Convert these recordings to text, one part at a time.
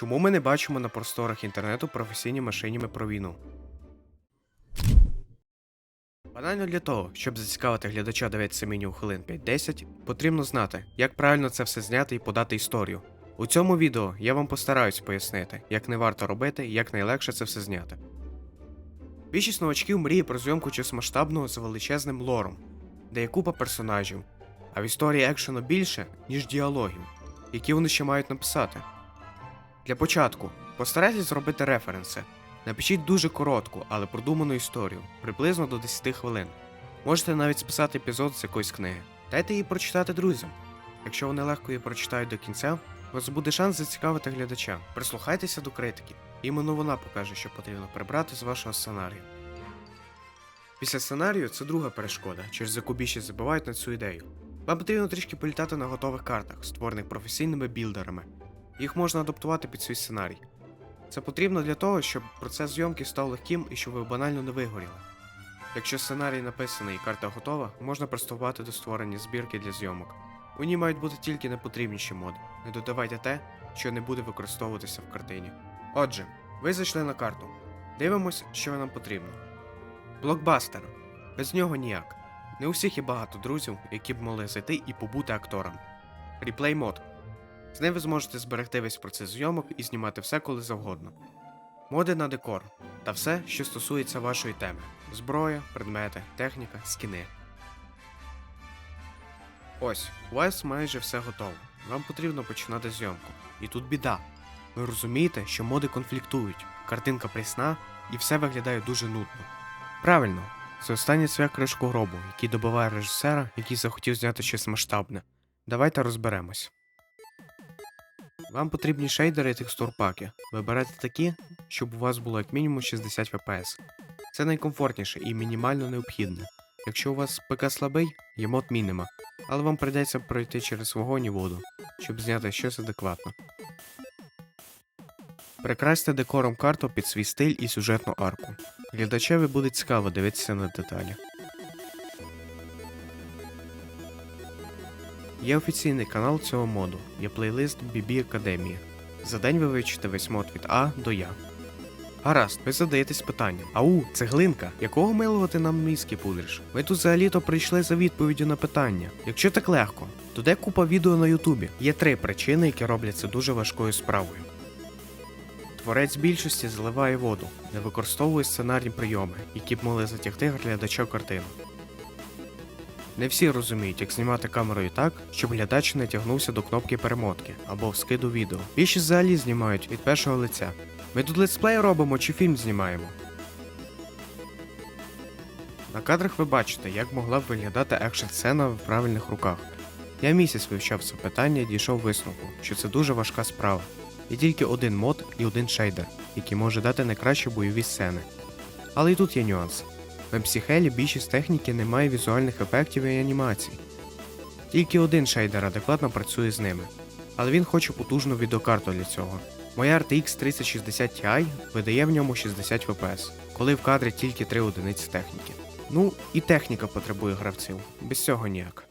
Чому ми не бачимо на просторах інтернету професійні машиніми про війну? Банально для того, щоб зацікавити глядача дивитися меню хвилин 5-10, потрібно знати, як правильно це все зняти і подати історію. У цьому відео я вам постараюсь пояснити, як не варто робити і як найлегше це все зняти. Більшість новачків мріє про зйомку чогось масштабного з величезним лором, де є купа персонажів, а в історії екшену більше, ніж діалогів, які вони ще мають написати. Для початку постарайтесь зробити референси. Напишіть дуже коротку, але продуману історію, приблизно до 10 хвилин. Можете навіть списати епізод з якоїсь книги. Дайте її прочитати друзям. Якщо вони легко її прочитають до кінця, у вас буде шанс зацікавити глядача. Прислухайтеся до критики. Іменно вона покаже, що потрібно прибрати з вашого сценарію. Після сценарію це друга перешкода, через яку більшість забувають на цю ідею. Вам потрібно трішки політати на готових картах, створених професійними білдерами. Їх можна адаптувати під свій сценарій. Це потрібно для того, щоб процес зйомки став легким і щоб ви банально не вигоріли. Якщо сценарій написаний і карта готова, можна приступати до створення збірки для зйомок. У ній мають бути тільки непотрібніші моди. Не додавайте те, що не буде використовуватися в картині. Отже, ви зайшли на карту. Дивимось, що нам потрібно. Блокбастер. Без нього ніяк. Не у всіх є багато друзів, які б могли зайти і побути актором. Реплей мод. З ним ви зможете зберегти весь процес зйомок і знімати все коли завгодно. Моди на декор та все, що стосується вашої теми: зброя, предмети, техніка, скіни. Ось, у вас майже все готово. Вам потрібно починати зйомку. І тут біда. Ви розумієте, що моди конфліктують, картинка прісна і все виглядає дуже нудно. Правильно, це останній цвях кришку гробу, який добиває режисера, який захотів зняти щось масштабне. Давайте розберемось. Вам потрібні шейдери і текстурпаки. Вибирайте такі, щоб у вас було як мінімум 60 FPS. Це найкомфортніше і мінімально необхідне. Якщо у вас ПК слабий, є мод мініма, але вам прийдеться пройти через вогонь і воду, щоб зняти щось адекватно. Прикрасьте декором карту під свій стиль і сюжетну арку. Глядачеві буде цікаво дивитися на деталі. Є офіційний канал цього моду, є плейлист BB Академія. За день ви вивчите весь мод від А до Я. Гаразд, ви задаєтесь питанням: Ау, цеглинка, якого милого ти нам мізки пудриш? Ми тут взагалі-то прийшли за відповіддю на питання. Якщо так легко, то де купа відео на Ютубі? Є три причини, які роблять це дуже важкою справою. Творець більшості заливає воду, не використовує сценарні прийоми, які б могли затягти глядача картину. Не всі розуміють, як знімати камерою так, щоб глядач не тягнувся до кнопки перемотки або скиду відео. Більшість взагалі знімають від першого лиця. Ми тут летсплей робимо чи фільм знімаємо. На кадрах ви бачите, як могла б виглядати екшн сцена в правильних руках. Я місяць вивчав це питання і дійшов висновку, що це дуже важка справа. Є тільки один мод і один шейдер, який може дати найкращі бойові сцени. Але і тут є нюанс. В Hell більшість техніки не має візуальних ефектів і анімацій. Тільки один шейдер адекватно працює з ними, але він хоче потужну відеокарту для цього. Моя RTX 3060 Ti видає в ньому 60 FPS, коли в кадрі тільки 3 одиниці техніки. Ну, і техніка потребує гравців, без цього ніяк.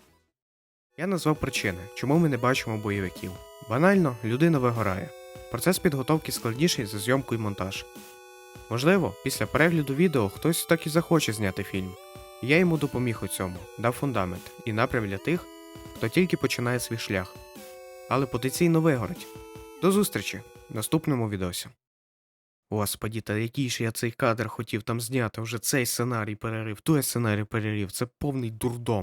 Я назвав причини, чому ми не бачимо бойовиків. Банально, людина вигорає. Процес підготовки складніший за зйомку і монтаж. Можливо, після перегляду відео хтось так і захоче зняти фільм. Я йому допоміг у цьому, дав фундамент і напрям для тих, хто тільки починає свій шлях. Але потенційно вигорить. До зустрічі в наступному відосі. Господі, та який ж я цей кадр хотів там зняти, вже цей сценарій перерив, той сценарій перерив, це повний дурдом.